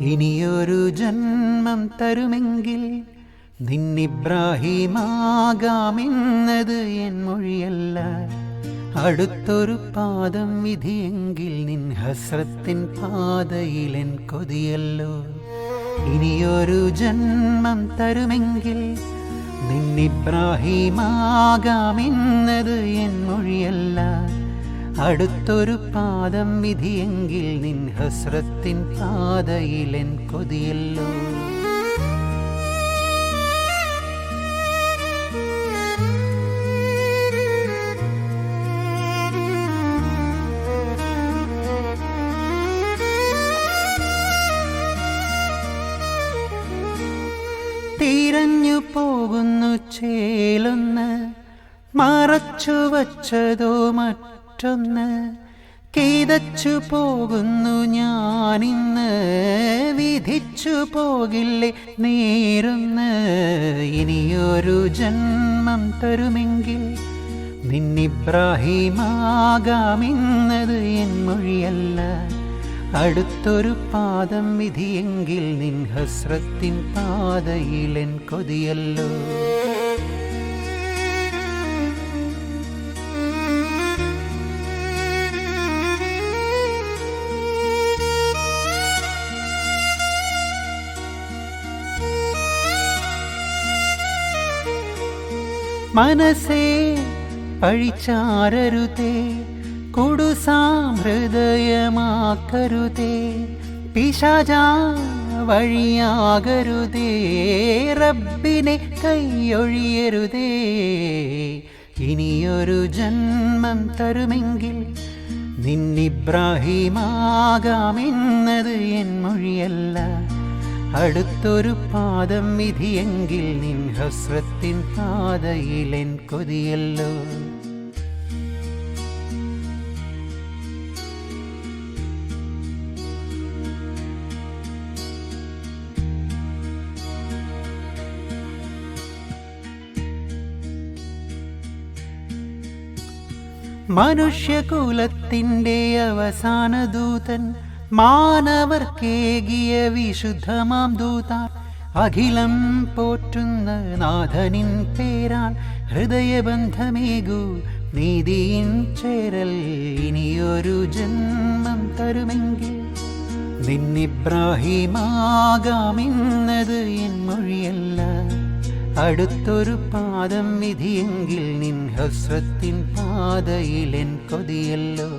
ഇനിയൊരു ജന്മം തരുമെങ്കിൽ നിന്നിബ്രാഹിമാകാമെന്നത് എൻ മൊഴിയല്ല. അടുത്തൊരു പാദം വിധിയെങ്കിൽ നിൻ ഹസ്രത്തിൻ പാതയിൽ എൻ കൊതിയല്ലോ. ഇനിയൊരു ജന്മം തരുമെങ്കിൽ നിന്നിബ്രാഹിമാകാമെന്നത് എൻ മൊഴിയല്ല. അടുത്തൊരു പാദം വിധിയെങ്കിൽ നിൻ ഹസ്രത്തിൻ പാതയിലെൻ കൊതിയല്ലോ. തിരഞ്ഞു പോകുന്നു ചേലൊന്ന് മറച്ചു വച്ചതോ മറ്റൊന്ന് കിതച്ചു പോകുന്നു ഞാനിന്ന് വിധിച്ചു പോകില്ലേ നേരുന്ന്. ഇനിയൊരു ജന്മം തരുമെങ്കിൽ നിന്നിബ്രാഹിമാകാമെന്നത് എൻ മൊഴിയല്ല. അടുത്തൊരു പാദം വിധിയെങ്കിൽ നിൻ ഹസ്രത്തിൻ പാതയിൽ എൻ കൊതിയല്ലോ. മനസ്സേ പഴിച്ചാരരുതേ കൊടുസാമൃദയമാക്കരുതേ പിശാച വഴിയാകരുതേ റബ്ബിനെ കൈയൊഴിയരുതേ. ഇനിയൊരു ജന്മം തരുമെങ്കിൽ നിന്നിബ്രാഹിമാകാമെന്നത് എൻ മൊഴിയല്ല. അടുത്തൊരു പാദം വിധിയെങ്കിൽ നിൻ ഹസ്രത്തിൻ പാതയിലെൻ കൊതിയല്ലോ. മനുഷ്യകുലത്തിന്റെ അവസാന ദൂതൻ മാനവർക്കേകിയ വിശുദ്ധമാം ദൂതാർ അഖിലം പോറ്റുന്ന നാഥനിൻ പേരാൻ ഹൃദയബന്ധമേകൂ നീതിയിൻ ചേരൽ ഇനിയൊരു ജന്മം തരുമെങ്കിൽ. നിന്നിബ്രാഹിമാകാമെന്നത് എൻ മൊഴിയല്ല അടുത്തൊരു പാദം വിധിയെങ്കിൽ നിൻ ഹസ്രത്തിൻ പാതയിലെൻ കൊതിയല്ലോ.